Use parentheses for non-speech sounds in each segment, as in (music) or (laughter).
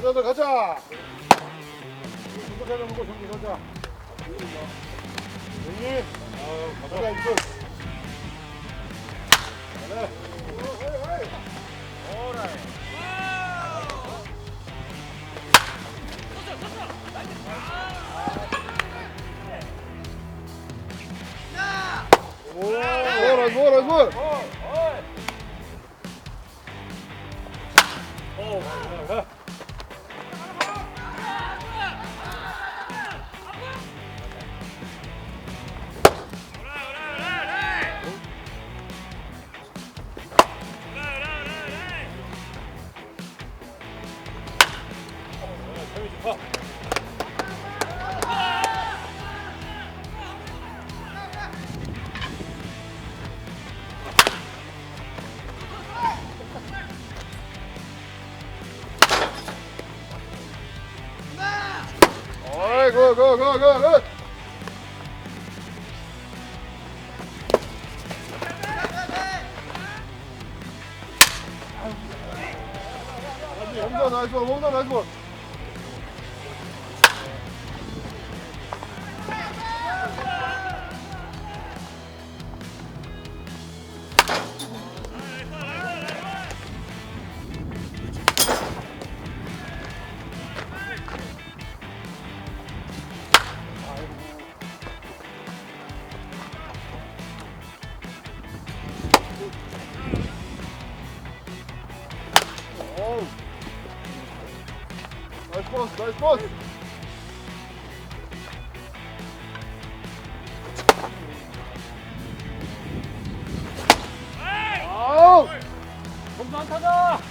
더 가자. 정도 가자, 먹고 정도 가자. 여기. 아, 가자, 이거. 그래. 오, 뭐라, 뭐라, 뭐. 어이, 나이스, 몸도 나이스. 어 코스. 아우! 점수 안 타자.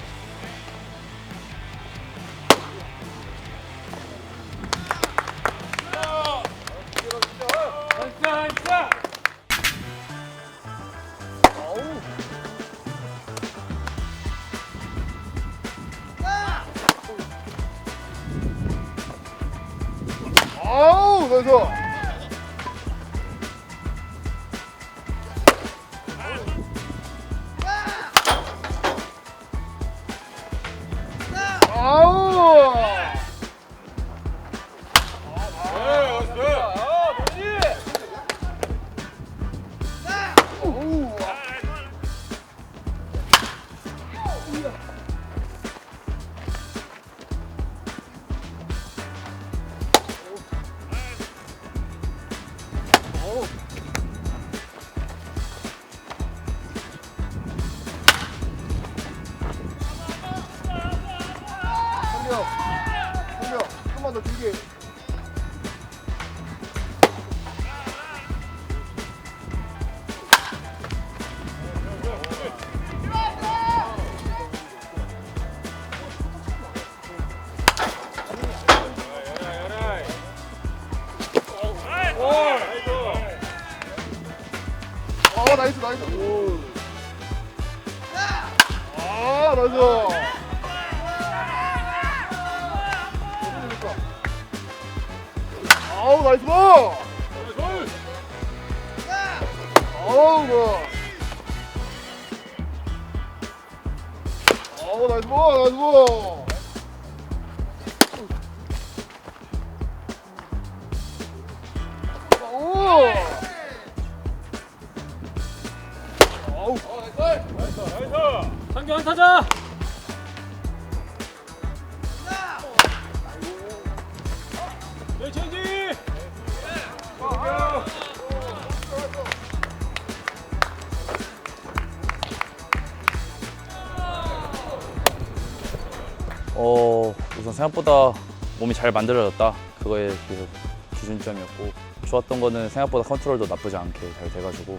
한명 한명 한번 더 길게 아우 나이스 볼! 뭐. 아우 나이스 볼 나이스 볼 어 우선 생각보다 몸이 잘 만들어졌다 그거에 비해서 기준점이었고 좋았던 거는 생각보다 컨트롤도 나쁘지 않게 잘 돼가지고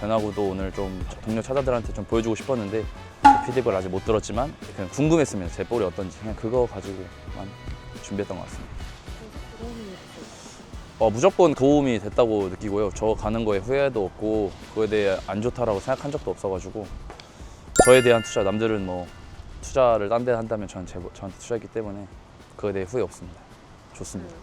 변화구도 오늘 좀 동료 차자들한테 좀 보여주고 싶었는데 그 피드백을 아직 못 들었지만 그냥 궁금했으면 제 볼이 어떤지 그냥 그거 가지고만 준비했던 것 같습니다. 어, 무조건 도움이 됐다고 느끼고요. 저 가는 거에 후회도 없고 그거에 대해 안 좋다라고 생각한 적도 없어가지고 저에 대한 투자 남들은 뭐 투자를 딴 데 한다면 저는 제, 저한테 투자했기 때문에 그거에 대해 후회 없습니다. 좋습니다.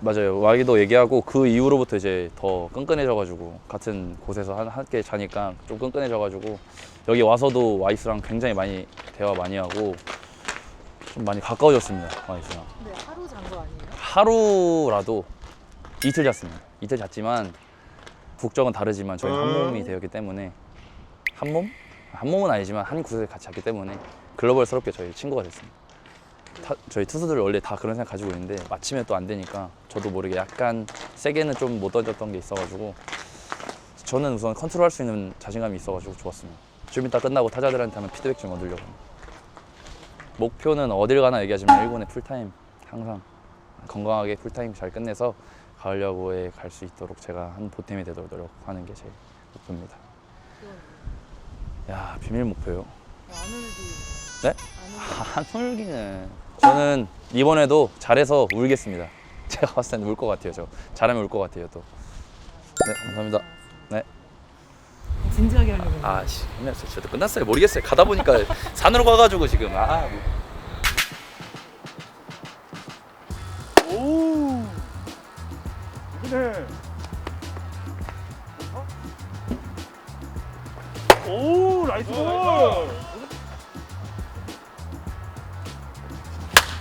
맞아요. 와기도 얘기하고 그 이후로부터 이제 더 끈끈해져가지고 같은 곳에서 한- 함께 자니까 좀 끈끈해져가지고 여기 와서도 와이스랑 굉장히 많이 대화 많이 하고 좀 많이 가까워졌습니다. 와이프랑. 근데 하루 잔 거 아니에요? 하루라도 이틀 잤습니다. 이틀 잤지만 국적은 다르지만 저희 한 몸이 되었기 때문에 한 몸? 한 몸은 아니지만 한 구석에 같이 잤기 때문에 글로벌스럽게 저희 친구가 됐습니다. 타- 저희 투수들 원래 다 그런 생각 가지고 있는데 마침에 또 안 되니까 저도 모르게 약간 세게는 좀 못 던졌던 게 있어가지고 저는 우선 컨트롤할 수 있는 자신감이 있어가지고 좋았습니다. 좀 이따 끝나고 타자들한테 한번 피드백 좀 얻으려고 합니다. 목표는 어딜 가나 얘기하지만 일본의 풀타임 항상 건강하게 풀타임 잘 끝내서 가을 야구에 갈 수 있도록 제가 한 보탬이 되도록 노력하는 게 제 목표입니다. 야 비밀 목표요. 안 울기. 네? 안 울기. 안 울기는 저는 이번에도 잘해서 울겠습니다. (laughs) 제가 봤을 때는 울것 같아요. 저 잘하면 울 것 같아요. 또. 네 감사합니다. 네. 진지하게 하려고. 아씨 끝났어요. 저도 끝났어요. 모르겠어요. 가다 보니까 산으로 가가지고 지금 아. 오. 나이스 볼.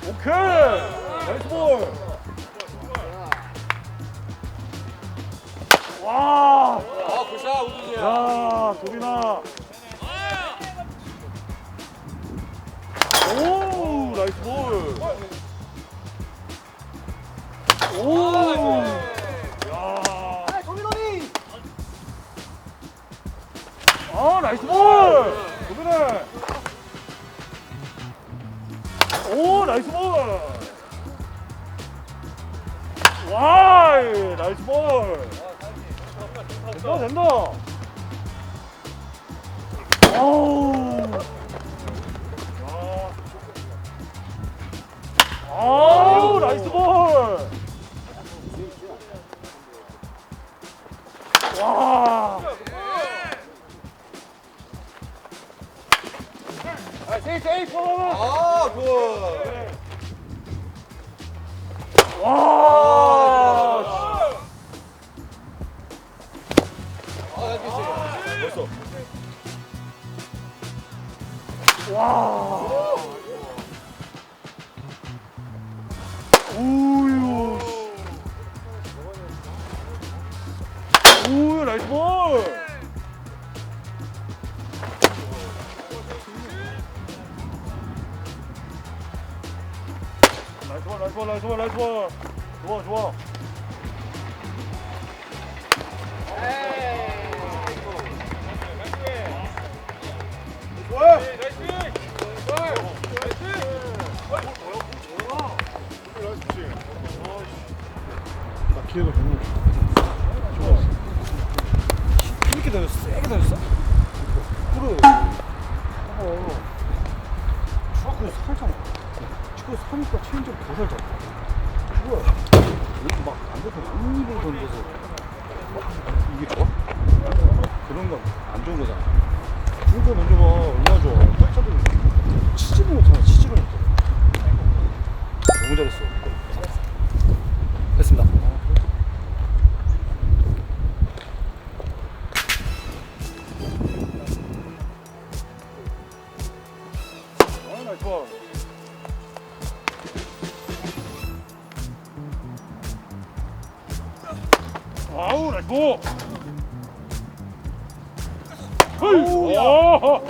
오케이. 나이스 볼. 와. 아 굿샷 우준이야 야, 도빈아. 오, 나이스 볼. 오. 아, 나이스 볼. 도빈아. 오, 나이스 볼. 와, 나이스 볼. 된다, 된다. 아우. 야. 아우, 나이스 볼. 와. 아, 세이, 세이, 아 굿. 와. 벌써 와. 볼. 좋아, 좋아. 좋아. 세게 다녔어? 그래. 어. 축구에서 살짝 축구에서 하니까 체인지를 더 살짝. 뭐야? 이렇게 막 안 돼서 한입을 던져서 이게 좋아? 그런 건 안 좋은 거잖아. 이거 던져봐 얼마나 좋아. 타자들 치지를 못하네. 치지를 못해. 너무 잘했어. 볼. 헤이, 와.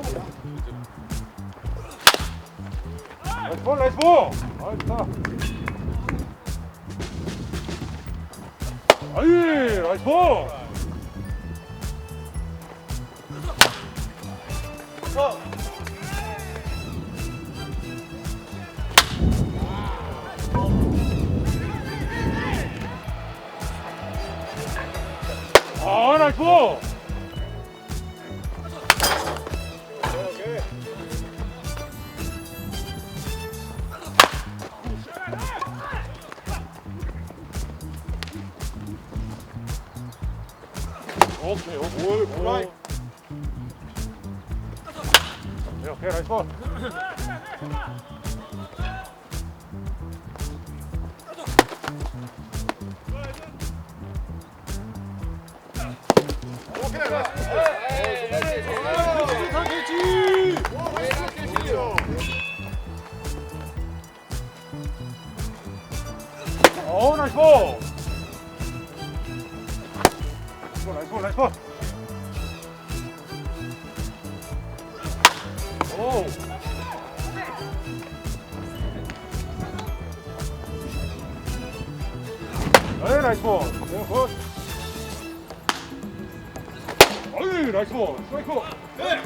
나이스 볼, 나이스 볼. 아, 좋다. 아이, 나이스 볼. 아, 나이스 나이스 볼. 네, 굿. 어이, 나이스 볼. 스트라이크. 네.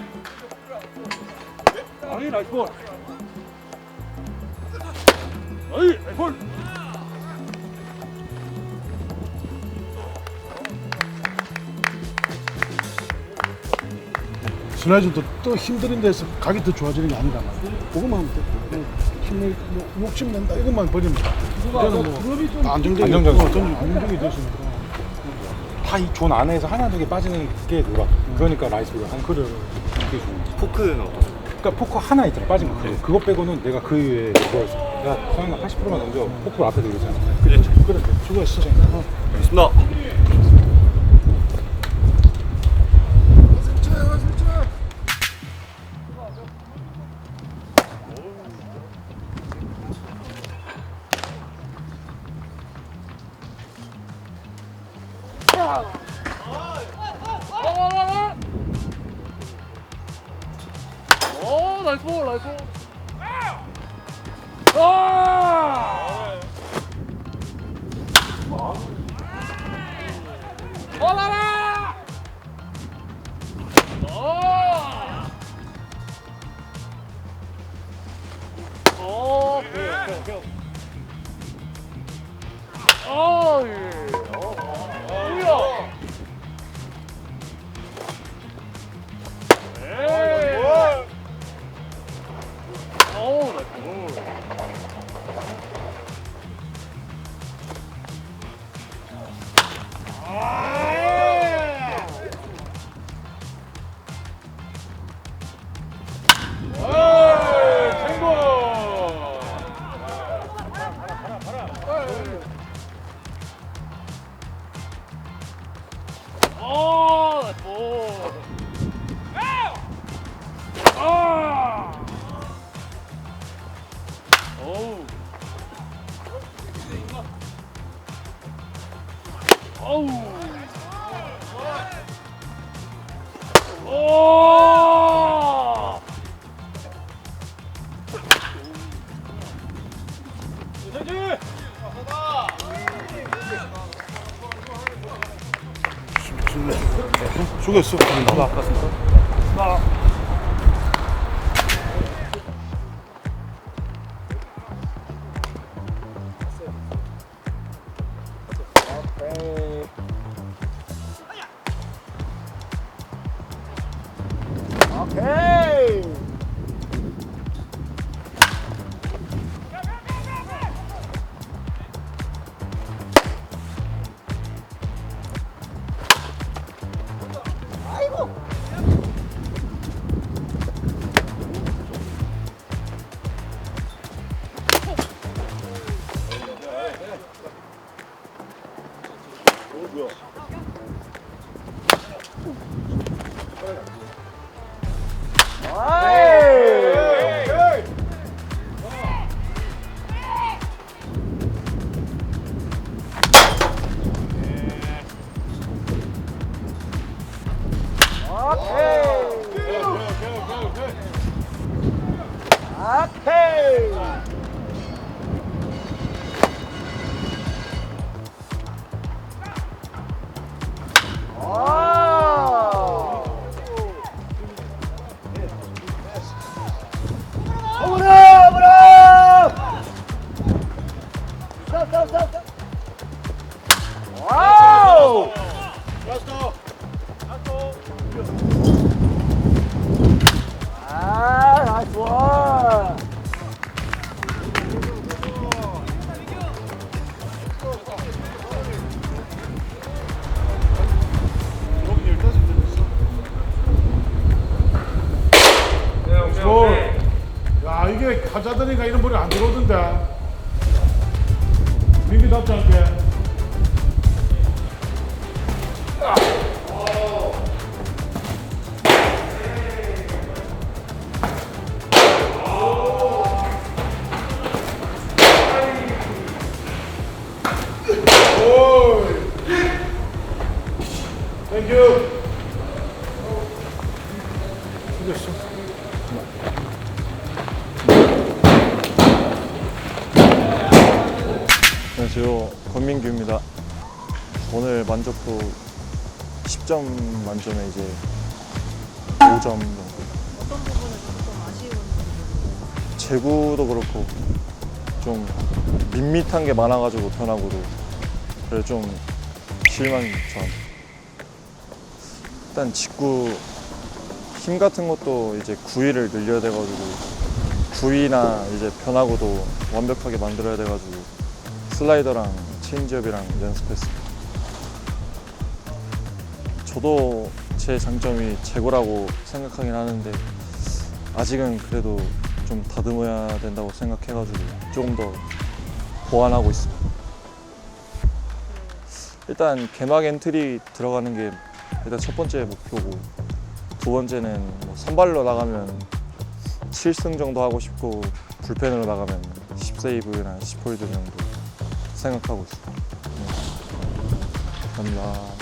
어이, 나이스 볼. 어이, 나이스 볼. 슬라이즈도 또 힘든 데서 각이 더 좋아지는 게 말이야. 그것만 하면 돼. 뭐 욕심 낸다 이것만 버리면 돼. 그래서 뭐 안정적이 안정적이죠. 어, 던지 안정적이 됐으니까. 다 이 존 안에서 하나 두 개 빠지는 게 놀아. 그러니까 라이스볼 하는 그래. 게 좋은 거. 포크는 어떠세요? 그러니까 포크 하나 있잖아 빠진 거. 그거 빼고는 내가 그 이외에 그거 내가 성형가 80%만 넘겨 포크 앞에 들이잖아. 그래. 그래. 수고했어. 어. 알겠습니다. 오 나이스 볼 나이스 볼. 수고했어. 안녕하세요. 권민규입니다. 오늘 만족도 10점 만점에 이제 5점 정도. 어떤 부분에서 좀 아쉬운? 재구도 그렇고 좀 밋밋한 게 많아가지고 편하고도 그래 좀 실망 전. 일단 직구 힘 같은 것도 이제 구위를 늘려야 돼가지고 구위나 이제 변화구도 완벽하게 만들어야 돼가지고 슬라이더랑 체인지업이랑 연습했습니다. 저도 제 장점이 제고라고 생각하긴 하는데 아직은 그래도 좀 다듬어야 된다고 생각해가지고 조금 더 보완하고 있습니다. 일단 개막 엔트리 들어가는 게 일단 첫 번째 목표고 두 번째는 뭐 선발로 나가면 7승 정도 하고 싶고 불펜으로 나가면 10세이브나 10홀드 정도 생각하고 있습니다. 네. 감사합니다.